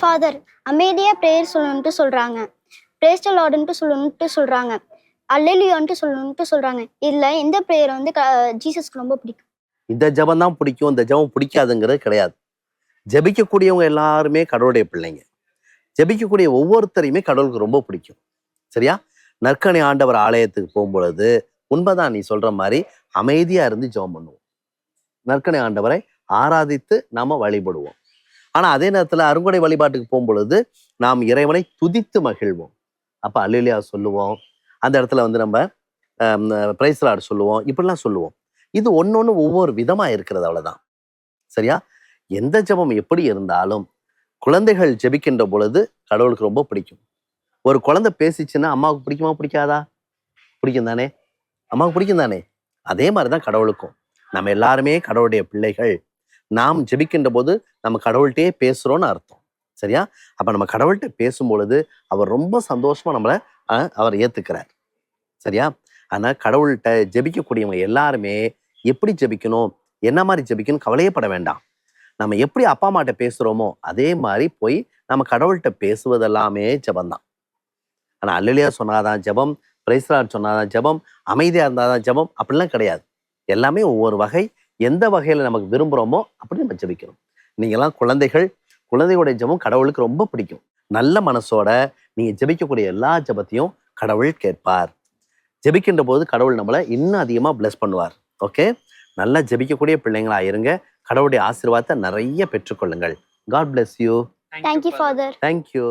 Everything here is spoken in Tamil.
ஃபாதர் அமைதியா ப்ரேயர் சொல்லணுன்ட்டு சொல்றாங்க. பிரேஸ்ட லார்டுன்ட்டு சொல்லணுன்ட்டு சொல்றாங்க. அல்லலியோன்ட்டு சொல்லணுன்ட்டு சொல்றாங்க. இதுல எந்த ப்ரேயர் வந்து க- ஜீசஸ்க்கு ரொம்ப பிடிக்கும். இந்த ஜெபம் தான் பிடிக்கும். இந்த ஜெபம் பிடிக்காதுங்கிறது கிடையாது. ஜெபிக்கக்கூடியவங்க எல்லாருமே கடவுளுடைய பிள்ளைங்க. ஜெபிக்கக்கூடிய ஒவ்வொருத்தரையுமே கடவுளுக்கு ரொம்ப பிடிக்கும். சரியா? நற்கணி ஆண்டவர் ஆலயத்துக்கு போகும்பொழுது உண்மைதான் நீ சொல்ற மாதிரி அமைதியா இருந்து ஜெபம் பண்ணுவோம். நற்கணி ஆண்டவரை ஆராதித்து நாம வழிபடுவோம். ஆனால் அதே நேரத்தில் அருங்கொடை வழிபாட்டுக்கு போகும்பொழுது நாம் இறைவனை துதித்து மகிழ்வோம். அப்போ அல்லா சொல்லுவோம். அந்த இடத்துல வந்து நம்ம பிரைஸ்லாட் சொல்லுவோம். இப்படிலாம் சொல்லுவோம். இது ஒன்று ஒன்று ஒவ்வொரு விதமாக இருக்கிறது அவ்வளோதான் சரியா? எந்த ஜெபம் எப்படி இருந்தாலும் குழந்தைகள் ஜெபிக்கின்ற பொழுது கடவுளுக்கு ரொம்ப பிடிக்கும். ஒரு குழந்தை பேசிச்சுன்னா அம்மாவுக்கு பிடிக்குமா பிடிக்காதா? பிடிக்கும் தானே? அம்மாவுக்கு பிடிக்கும் தானே? அதே மாதிரி தான் கடவுளுக்கும். நம்ம எல்லாருமே கடவுளுடைய பிள்ளைகள். நாம் ஜெபிக்கின்ற போது நம்ம கடவுள்கிட்டயே பேசுறோம்னு அர்த்தம். சரியா? அப்ப நம்ம கடவுள்கிட்ட பேசும்பொழுது அவர் ரொம்ப சந்தோஷமா நம்மளை அஹ், அவர் ஏற்றுக்கிறார் சரியா? ஆனா கடவுள்கிட்ட ஜெபிக்கக்கூடியவங்க எல்லாருமே எப்படி ஜெபிக்கணும் என்ன மாதிரி ஜெபிக்கணும் கவலையே பட வேண்டாம். நம்ம எப்படி அப்பா அம்மாட்ட பேசுறோமோ அதே மாதிரி போய் நம்ம கடவுள்கிட்ட பேசுவதெல்லாமே ஜெபம்தான். ஆனா அல்லலியா சொன்னாதான் ஜெபம் பிரைஸ்லாட் சொன்னாதான் ஜெபம் அமைதியா இருந்தாதான் ஜெபம் அப்படிலாம் கிடையாது. எல்லாமே ஒவ்வொரு வகை எந்த வகையில நமக்கு விரும்புறோமோ அப்படி நம்ம ஜெபிக்கணும். நீங்கெல்லாம் குழந்தைகள் குழந்தையோட ஜெபம் கடவுளுக்கு ரொம்ப பிடிக்கும். நல்ல மனசோட நீங்க ஜெபிக்கக்கூடிய எல்லா ஜெபத்தையும் கடவுள் கேட்பார். ஜெபிக்கின்ற போது கடவுள் நம்மளை இன்னும் அதிகமா bless பண்ணுவார். ஓகே நல்லா ஜெபிக்கக்கூடிய பிள்ளைங்களா இருங்க. கடவுளுடைய ஆசீர்வாதத்தை நிறைய பெற்றுக்கொள்ளுங்கள். God bless you thank you father thank you